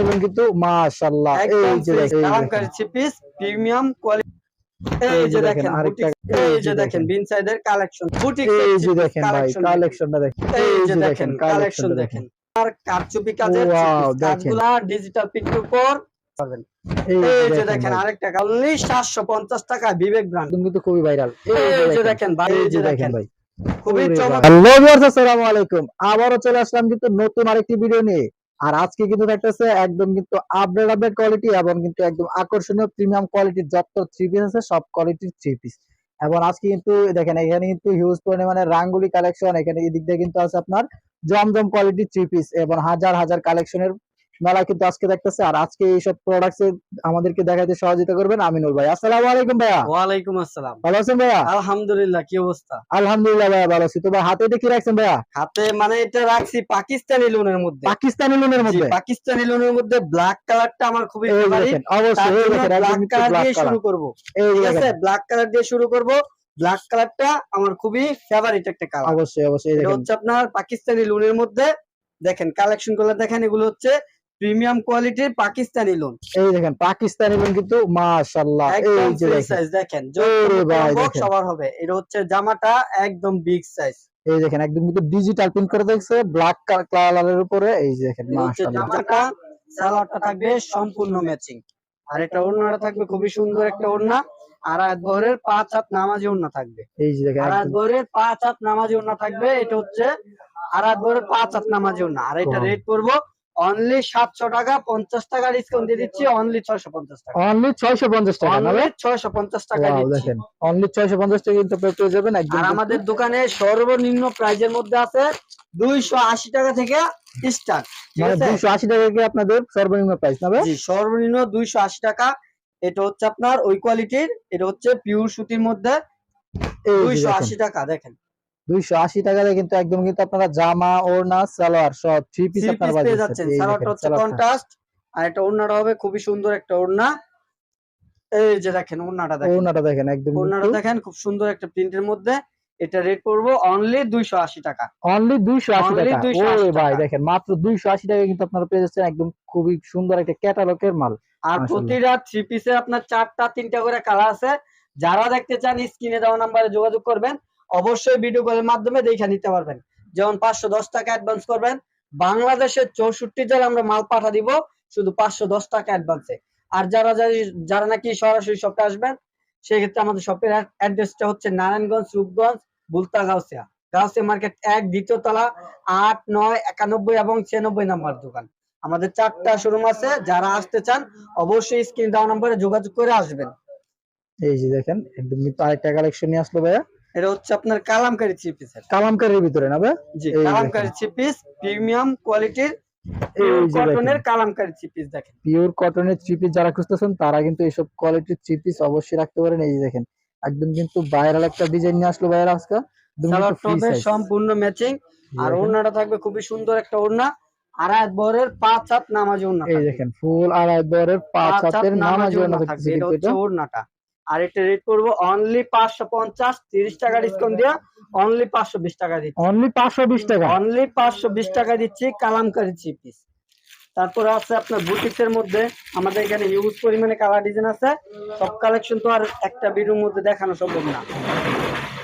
এবং কিন্তু মাশাআল্লাহ এই যে দেখেন, পিস প্রিমিয়াম কোয়ালিটি এই যে দেখেন আরেকটা এই যে দেখেন বিন সাইডের কালেকশন বুটিক এই যে দেখেন ভাই কালেকশনটা দেখেন। এই যে দেখেন কালেকশন দেখেন। আর কারচুপি কাজের। কাজগুলা ডিজিটাল উপর পাবেন। এই যে দেখেন আরেকটা কালনি 750 টাকা বিবেক ব্র্যান্ড কিন্তু খুবই ভাইরাল এই যে দেখেন। ভাই এই যে দেখেন ভাই। খুবই চমৎকার ভাই। হ্যালো ভিউয়ার্স আসসালামু আলাইকুম। আবারও চলে আসলাম কিন্তু নতুন আরেকটি ভিডিও নিয়ে। আর আজকে কিন্তু দেখতেছে একদম কিন্তু আপডেট আপডেট কোয়ালিটি এবং কিন্তু একদম আকর্ষণীয় প্রিমিয়াম কোয়ালিটির যত থ্রি পিস আছে, সব কোয়ালিটির থ্রি পিস এবং আজকে কিন্তু দেখেন, এখানে কিন্তু হিউজ পরিমাণে রাঙ্গুলি কালেকশন এখানে এদিক দিয়ে কিন্তু আছে আপনার জমজম কোয়ালিটির থ্রি পিস এবং হাজার হাজার কালেকশনের মেলা কিন্তু আজকে দেখতেছে। আর আজকে এইসব প্রোডাক্টস আমাদেরকে দেখাতে সহযোগিতা করবেন আমিনুল ভাই। আসসালামু আলাইকুম ভাইয়া। ওয়ালাইকুম আসসালাম। ভালো আছেন ভাইয়া? আলহামদুলিল্লাহ কি অবস্থা? আলহামদুলিল্লাহ ভাইয়া ভালো আছি। তো ভাই হাতে এটা কি রাখছেন ভাইয়া? হাতে মানে এটা রাখছি পাকিস্তানি লোনের মধ্যে। পাকিস্তানি লোনের মধ্যে? পাকিস্তানি লোনের মধ্যে ব্ল্যাক কালারটা আমার খুবই ফেভারিট অবশ্যই ব্ল্যাক কালার দিয়ে শুরু করব। ঠিক আছে? ব্ল্যাক কালার দিয়ে শুরু করব। ব্ল্যাক কালারটা আমার খুবই ফেভারিট একটা কালার অবশ্যই অবশ্যই এটা হচ্ছে আপনার পাকিস্তানি লোনের মধ্যে। দেখেন কালেকশনগুলো দেখেন এগুলো হচ্ছে প্রিমিয়াম কোয়ালিটির পাকিস্তানি লোন এই দেখেন পাকিস্তানি লোন কিন্তু মাশাআল্লাহ। এই যে দেখেন। সাইজ দেখেন দেখেন। সবার হবে এটা হচ্ছে জামাটা একদম বিগ সাইজ এই দেখেন একদম কিন্তু ডিজিটাল প্রিন্ট করে দেখছে ব্ল্যাক কালারের উপরে। এই যে দেখেন মাশাআল্লাহ। জামাটা সালোয়ারটা থাকবে সম্পূর্ণ ম্যাচিং আর এটা ওড়নাটা থাকবে খুবই সুন্দর একটা ওড়না। আর আয়াত বহরের পাঁচ হাত নামাজি ওড়না থাকবে। এই যে দেখেন আর একদম। পাঁচ হাত নামাজি ওড়না থাকবে এটা হচ্ছে আর আয়াত বহরের পাঁচ হাত নামাজি ওড়না। আর এটা. রেট করব অনলি সাতশো টাকা পঞ্চাশ টাকা ডিসকাউন্ট দিয়ে দিচ্ছি অনলি ছয়শো পঞ্চাশ টাকা। অনলি 650 টাকা অনলি ছয়শো পঞ্চাশ টাকা Wow, দিচ্ছি। দেখেন অনলি 650 টাকা কিন্তু পেয়ে যাবেন একদম আর আমাদের দোকানে সর্বনিম্ন প্রাইজের মধ্যে আছে দুইশো আশি টাকা থেকে স্টার্ট মানে আছে? 280 টাকা কি আপনাদের সর্বনিম্ন প্রাইস? জি সর্বনিম্ন দুইশো আশি টাকা। এটা হচ্ছে আপনার ওই কোয়ালিটির এটা হচ্ছে পিওর সুতির মধ্যে এই যে দুইশো দেখেন আশি টাকা দেখেন। 280 টাকা দিয়ে কিন্তু একদম কিন্তু আপনারা জামা ওড়না সালোয়ার সব থ্রি পিস আপনারা পেয়ে যাচ্ছেন। সালোয়ারটা হচ্ছে কন্ট্রাস্ট আর এটা ওড়নাটা হবে খুবই সুন্দর একটা ওড়না। এই যে দেখেন ওড়নাটা দেখেন। ওড়নাটা দেখেন একদম ওড়নাটা দেখেন খুব সুন্দর একটা প্রিন্টের মধ্যে। এটা রেট করব অনলি দুইশো আশি টাকা। অনলি 280 Only টাকা। 280 ওরে ভাই দেখেন মাত্র 280 টাকা কিন্তু আপনারা পেয়ে যাচ্ছেন একদম খুবই সুন্দর একটা ক্যাটালগের মাল। আর প্রতিটা থ্রি পিসে আপনার চারটা তিনটা করে কালার আছে। যারা দেখতে চান স্ক্রিনে দেওয়া নাম্বারে যোগাযোগ করবেন। অবশ্যই ভিডিও কলের মাধ্যমে দেখে নিতে পারবেন। যেমন পাঁচশো দশ টাকা অ্যাডভান্স করবেন। বাংলাদেশের চৌষট্টি জেলা আমরা মাল পাঠা দিব শুধু পাঁচশো দশ টাকা অ্যাডভান্সে আর যারা যারা- নাকি সরাসরি শপে আসবেন, সেক্ষেত্রে আমাদের শপের অ্যাড্রেসটা হচ্ছে নারায়ণগঞ্জ, রূপগঞ্জ, বুলতা, গাউসিয়া। গাউসিয়া মার্কেট এক, দ্বিতীয় তলা, আট, নয়, একানব্বই এবং ছিয়ানব্বই নাম্বার দোকান। আমাদের চারটা শোরুম আছে, যারা আসতে চান, অবশ্যই স্ক্রিন দেওয়া নম্বরে যোগাযোগ করে আসবেন। এই যে দেখেন, একদম আরেকটা কালেকশন নিয়ে আসলো ভাইয়া। এটা হচ্ছে আপনার কালামকারী থ্রি পিসের কালামকারীর ভিতরে না ভাই ji Kalamkari three piece premium কোয়ালিটির যে কটনের দেখেন। কালামকারী থ্রি পিস দেখেন। পিওর কটনের থ্রি পিস যারা খুঁজতেছেন তারা কিন্তু এইসব কোয়ালিটির থ্রি পিস অবশ্যই রাখতে পারেন। এই দেখেন একদম কিন্তু ভাইরাল একটা ডিজাইন নিয়ে আসলো ভাইয়ার আজকে। সম্পূর্ণ ম্যাচিং আর ওড়নাটা থাকবে খুবই সুন্দর একটা ওড়না। আড়াই বহরের পাঁচ হাত নামাজি ওড়না এই দেখেন ফুল আড়াই দরের পাঁচ হাতের নামাজ ওড়না থাকবে এটা হচ্ছে ওড়নাটা। আর এটা রেট করব অনলি পাঁচশো পঞ্চাশ তিরিশ টাকা ডিসকাউন্ট দিয়ে অনলি পাঁচশো বিশ টাকা দিচ্ছি। অনলি পাঁচশো বিশ টাকা? অনলি পাঁচশো বিশ টাকা দিচ্ছি কালামকারী থ্রি পিস তারপরে আছে আপনার বুটিক্স এর মধ্যে আমাদের এখানে হিউজ পরিমাণে কালার ডিজাইন আছে। সব কালেকশন তো আর একটা ভিডিওর মধ্যে দেখানো সম্ভব না।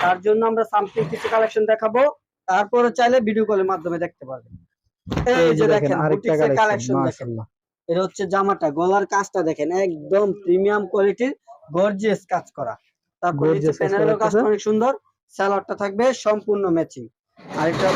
তার জন্য আমরা সামথিং কিছু কালেকশন দেখাবো। তারপরে চাইলে ভিডিও কলের মাধ্যমে দেখতে পারবেন। এই যে দেখেন আরেকটা কালেকশন কালেকশন দেখেন। এটা হচ্ছে জামাটা গলার কাজটা দেখেন একদম প্রিমিয়াম কোয়ালিটির গর্জিয়াস কাজ করা। তারপরে কাজ করা প্যানেলের আছে। অনেক সুন্দর। সালোয়ারটা থাকবে সম্পূর্ণ ম্যাচিং আর এটা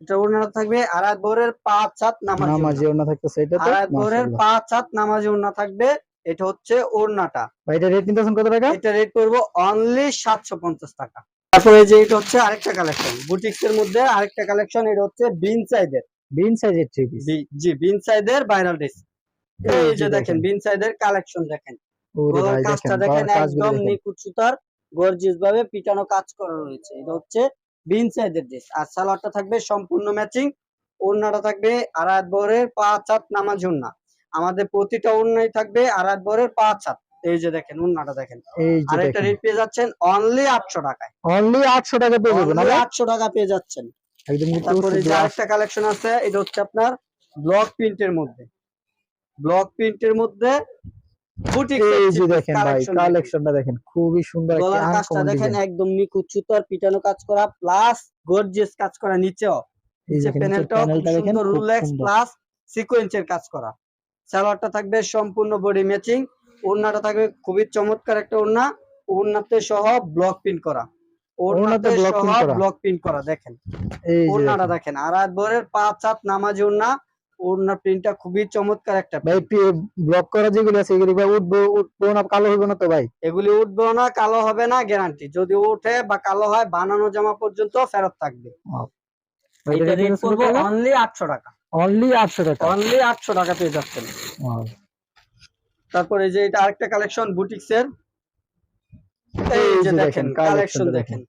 এটা ওড়নাটা থাকবে। আড়াই ভোরের পাঁচ হাত নামাজ নামাজি ওড়না থাকতেছে এটা তো আড়াই ভোরের পাঁচ হাত নামাজি ওড়না থাকবে। এটা হচ্ছে ওড়নাটা। ভাই এটা রেট নিতেছেন কত টাকা? এটা রেট করব অনলি সাতশো পঞ্চাশ টাকা। তারপরে যে এটা হচ্ছে আরেকটা কালেকশন বুটিক্স এর মধ্যে আরেকটা কালেকশন এটা হচ্ছে বিন সাইজের। বিন সাইজের থ্রি পিস জি বিন সাইডের ভাইরাল ড্রেস এই যে দেখেন বিন সাইডের কালেকশন দেখেন। গলার ভাই কাজটা দেখেন দেখেন একদম দেখেন। নিখুঁত সুতার গর্জিয়াস ভাবে পিটানো কাজ করা রয়েছে। এটা হচ্ছে বিন সাইডের ড্রেস আর সালোয়ারটা থাকবে সম্পূর্ণ ম্যাচিং ওড়নাটা থাকবে আড়াত বরের পাঁচ হাত নামাজ ওড়না। আমাদের প্রতিটা ওড়নাই থাকবে আর আড়াত বরের পাঁচ হাত। এই যে দেখেন ওড়নাটা দেখেন। এই যে আর একটা রেট পেয়ে যাচ্ছেন অনলি আটশো টাকায়। অনলি 800 টাকা পেয়ে যাবেন আটশো টাকা পেয়ে যাচ্ছেন। তারপরে যে আরেকটা কালেকশন আছে এটা হচ্ছে আপনার ব্লক প্রিন্টের মধ্যে। ব্লক প্রিন্টের মধ্যে এই যে দেখেন ভাই কালেকশনটা দেখেন খুবই সুন্দর কাজটা দেখেন একদম নিখুঁত সুতার পিটানো কাজ করা প্লাস গর্জিয়াস কাজ করা নিচেও। নিচে প্যানেলটাও সুন্দর রুলেক্স প্লাস সিকোয়েন্সের কাজ করা। সালোয়ারটা থাকবে সম্পূর্ণ বডি ম্যাচিং ওড়নাটা থাকবে খুবই চমৎকার একটা ওড়না ওড়নাতে সহ ব্লক প্রিন্ট করা। ওড়নাতে সহ। ব্লক প্রিন্ট করা দেখেন। এই যে ওড়নাটা দেখেন। দেখেন আর বরের পাঁচ হাত নামাজ ওড়না ওড়না প্রিন্টটা খুবই চমৎকার একটা ভাই। ব্লক করা যেগুলো আছে এগুলি ভাই উঠবো উঠবো না কালো হবে না তো ভাই? এগুলি উঠবেও না কালো হবে না গ্যারান্টি যদি উঠে বা কালো হয় বানানো জামা পর্যন্ত ফেরত থাকবে। এটা রেট করব অনলি আটশো টাকা। অনলি আটশো টাকা? অনলি আটশো টাকা পেয়ে যাচ্ছেন. তারপরে এই যে এটা আরেকটা কালেকশন বুটিক্স এর এই যে দেখেন কালেকশন দেখেন।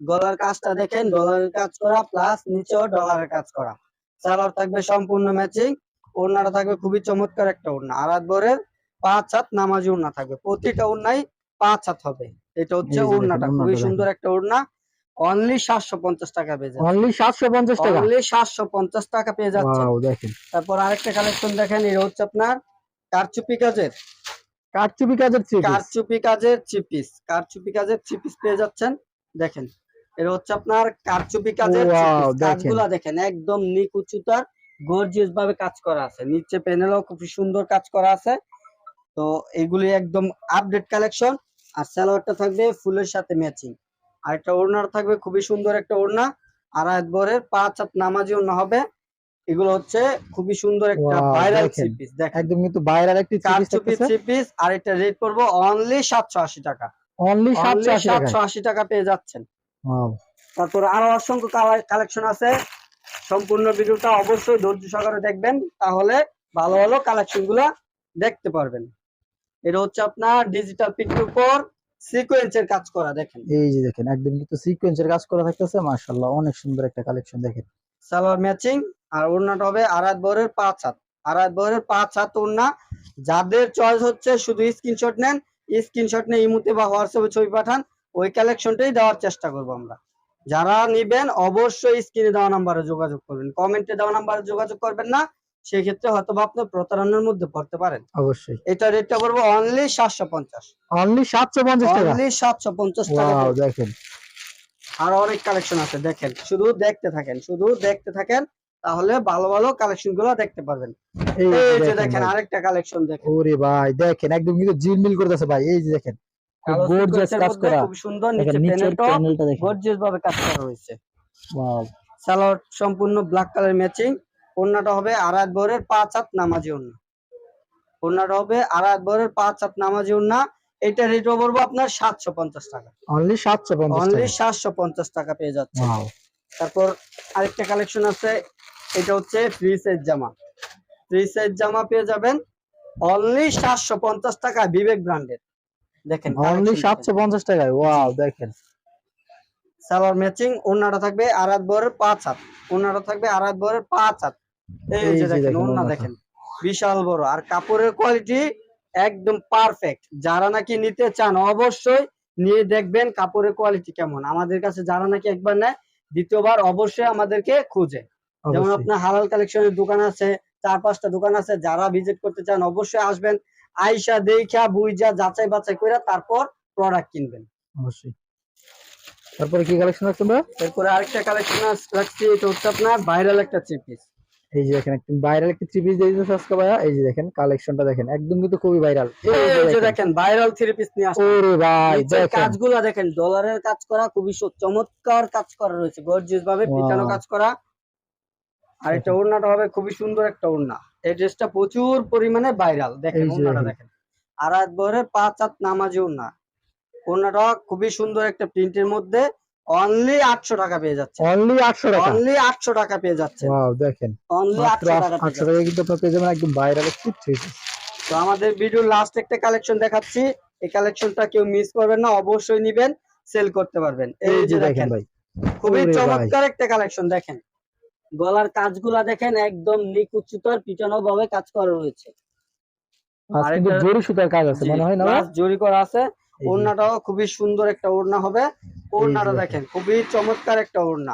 গলার কাজটা দেখেন ডলারের কাজ করা প্লাস নিচেও ডলারের কাজ করা। সালোয়ার থাকবে সম্পূর্ণ ম্যাচিং ওড়নাটা থাকবে খুবই চমৎকার একটা ওড়না। আর বরের পাঁচ হাত নামাজি ওড়না থাকবে। প্রতিটা ওড়নাই পাঁচ হাত হবে। এটা হচ্ছে ওড়নাটা খুবই সুন্দর একটা ওড়না। অনলি সাতশো পঞ্চাশ টাকা পেয়ে যাচ্ছে। অনলি সাতশো পঞ্চাশ টাকা? অনলি সাতশো পঞ্চাশ টাকা পেয়ে যাচ্ছে। Wow, দেখেন। তারপর আরেকটা কালেকশন দেখেন এটা হচ্ছে আপনার কারচুপি কাজের কারচুপি কাজের থ্রি কারচুপি কাজের থ্রি পিস কারচুপি কাজের থ্রি পিস পেয়ে যাচ্ছেন। দেখেন। এটা হচ্ছে আপনার কারচুপি কাজের। কাজগুলা দেখেন। একদম নিকুচুতার গর্জিয়াস ভাবে কাজ করা আছে। নিচে প্যানেলও খুব সুন্দর কাজ করা আছে। তো এগুলি একদম আপডেট কালেকশন আর সালোয়ারটা থাকবে ফুলের সাথে ম্যাচিং আর একটা ওড়নার থাকবে খুবই সুন্দর একটা ওড়না। আর বরের পাঁচ হাত নামাজি ওড়না হবে। এগুলো হচ্ছে খুবই সুন্দর একটা ভাইরাল পিস দেখেন। একদম কিন্তু বাইরের একটি পিস আর এটা রেট পড়ব অনলি সাতশো আশি টাকা। অনলি সাতশো অনলি আশি টাকা পেয়ে যাচ্ছেন. তারপর আরও অসংখ্য কালেকশন আছে। সম্পূর্ণ ভিডিওটা অবশ্যই ধৈর্য সহকারে দেখবেন তাহলে ভালো ভালো কালেকশনগুলা দেখতে পারবেন। এটা হচ্ছে আপনার ডিজিটাল পিকের উপর সিকোয়েন্সের কাজ করা দেখেন। এই যে দেখেন একদম কিন্তু সিকোয়েন্সের কাজ করা থাকতেছে মাশাআল্লাহ অনেক সুন্দর একটা কালেকশন দেখেন। সালোয়ার ম্যাচিং আর ওড়নাটা হবে আড়াত বরের পাঁচ হাত। আড়াত বরের পাঁচ হাত ওড়না। যাদের চয়েস হচ্ছে শুধু স্ক্রিনশট নেন স্ক্রিনশট নিয়ে ইমুতে বা হোয়াটসঅ্যাপে ছবি পাঠান। ওই কালেকশনটাই দেওয়ার চেষ্টা করব আমরা। যারা নিবেন অবশ্যই স্ক্রিনে দেওয়া নাম্বারে যোগাযোগ করবেন। কমেন্টে দেওয়া নাম্বারে যোগাযোগ করবেন না সেক্ষেত্রে হয়তো আপনি প্রতারণার মধ্যে পড়তে পারেন। অবশ্যই। এটা রেটটা করব অনলি সাতশো পঞ্চাশ। অনলি সাতশো পঞ্চাশ টাকা? অনলি সাতশো পঞ্চাশ টাকা। ওয়াও দেখেন। আর অনেক কালেকশন আছে দেখেন। শুধু দেখতে থাকেন শুধু দেখতে থাকেন তাহলে ভালো ভালো কালেকশনগুলো দেখতে পারবেন। এই যে দেখেন আরেকটা কালেকশন দেখেন। ওরে ভাই দেখেন একদম কিন্তু জিলমিল করতেছে ভাই। এই যে দেখেন। গর্জিয়াস কাজ করা। খুব সুন্দর নিচে প্যানেলটা গর্জিয়াস ভাবে কাজ করা হয়েছে। ওয়াও সালোয়ার সম্পূর্ণ ব্ল্যাক কালার ম্যাচিং ওড়নাটা হবে আড়াত বরের পাঁচ হাত নামাজি ওড়না। ওড়নাটা হবে আড়াত বরের পাঁচ হাত নামাজি ওড়না। এটা রেট পড়ব আপনার সাতশো পঞ্চাশ টাকা। অনলি সাতশো পঞ্চাশ অনলি টাকা। সাতশো পঞ্চাশ টাকা পেয়ে যাচ্ছে। তারপর আরেকটা কালেকশন আছে। এটা হচ্ছে ফ্রি সাইজ জামা। ফ্রি সাইজ জামা পেয়ে যাবেন। অনলি সাতশো পঞ্চাশ টাকা বিবেক ব্র্যান্ডের দেখেন অনলি collection সাতশো পঞ্চাশ টাকায় ওয়াও দেখেন। সালোয়ার ম্যাচিং ওড়নাটা থাকবে আড়াত বরের পাঁচ হাত। ওড়নাটা থাকবে আড়াত বরের পাঁচ হাত। এই যে দেখেন ওড়নাটা। দেখেন। বিশাল বড়। আর কাপড়ের কোয়ালিটি একদম পারফেক্ট যারা নাকি নিতে চান অবশ্যই নিয়ে দেখবেন কাপড়ের কোয়ালিটি কেমন। আমাদের কাছে যারা নাকি একবার নেয় দ্বিতীয়বার অবশ্যই আমাদেরকে খুঁজে। যেমন আপনার হালাল কালেকশনের দোকান আছে চার পাঁচটা দোকান আছে যারা ভিজিট করতে চান অবশ্যই আসবেন। আইসা দেখা বুইজা যাচাই বাছাই করে তারপর প্রোডাক্ট কিনবেন। অবশ্যই। তারপরে কি কালেকশন রাখছেন ভাই এরপরে আরেকটা কালেকশন রাখছি এটা হচ্ছে আপনার ভাইরাল একটা থ্রি পিস এই যে দেখেন একদম ভাইরাল একটি থ্রি পিস দিয়ে দিতেছে আজকে ভাইয়া? এই যে দেখেন কালেকশনটা দেখেন একদম কিন্তু খুবই ভাইরাল এই যে দেখেন ভাইরাল থ্রি পিস নিয়ে আসছে ওরে ভাই দেখেন। কাজগুলা দেখেন ডলারের কাজ করা খুবই চমৎকার কাজ করা রয়েছে গর্জিয়াস ভাবে পিটানো কাজ করা। আর এটা। ওড়নাটা হবে খুবই সুন্দর একটা ওড়না। এই ড্রেসটা প্রচুর পরিমাণে ভাইরাল দেখেন ওড়নাটা দেখেন। আর বরের পাঁচ হাত নামাজি ওড়না। ওড়নাটা খুবই সুন্দর একটা প্রিন্টের মধ্যে অনলি আটশো টাকা পেয়ে যাচ্ছে। অনলি আটশো টাকা? অনলি আটশো টাকা পেয়ে যাচ্ছে। ওয়াও দেখেন। অনলি মাত্র আটশো টাকা কিন্তু আপনার পেয়ে যাবেন একদম ভাইরাল একটি তো আমাদের ভিডিওর লাস্ট একটা কালেকশন দেখাচ্ছি। এই কালেকশনটা কেউ মিস করবেন না অবশ্যই নিবেন সেল করতে পারবেন। এই যে দেখেন ভাই। খুবই চমৎকার একটা কালেকশন দেখেন। গলার কাজগুলা দেখেন একদম নিকুচিতর পিটানো ভাবে কাজ করা রয়েছে। এটা- জরি সুতার কাজ আছে মনে হয় না জরি করা আছে। ওড়নাটাও খুবই সুন্দর একটা ওড়না হবে। ওড়নাটা দেখেন। খুবই চমৎকার একটা ওড়না।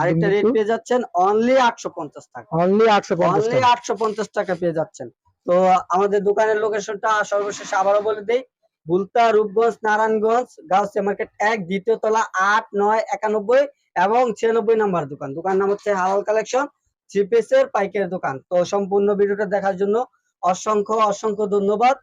আরেকটা রেট পেয়ে যাচ্ছেন অনলি আটশো পঞ্চাশ টাকা। অনলি আটশো পঞ্চাশ অনলি আটশো পঞ্চাশ টাকা পেয়ে যাচ্ছেন। তো আমাদের দোকানের লোকেশনটা সর্বশেষ আবারও বলে দেই। বুলতা রূপগঞ্জ নারায়ণগঞ্জ গাউসিয়া মার্কেট এক দ্বিতীয় তলা আট নয় একানব্বই। এবং ছিয়ানব্বই নাম্বার দোকান। দোকান নাম হচ্ছে হালাল কালেকশন থ্রি পিসের পাইকারি দোকান। তো সম্পূর্ণ ভিডিওটা দেখার জন্য অসংখ্য অসংখ্য ধন্যবাদ।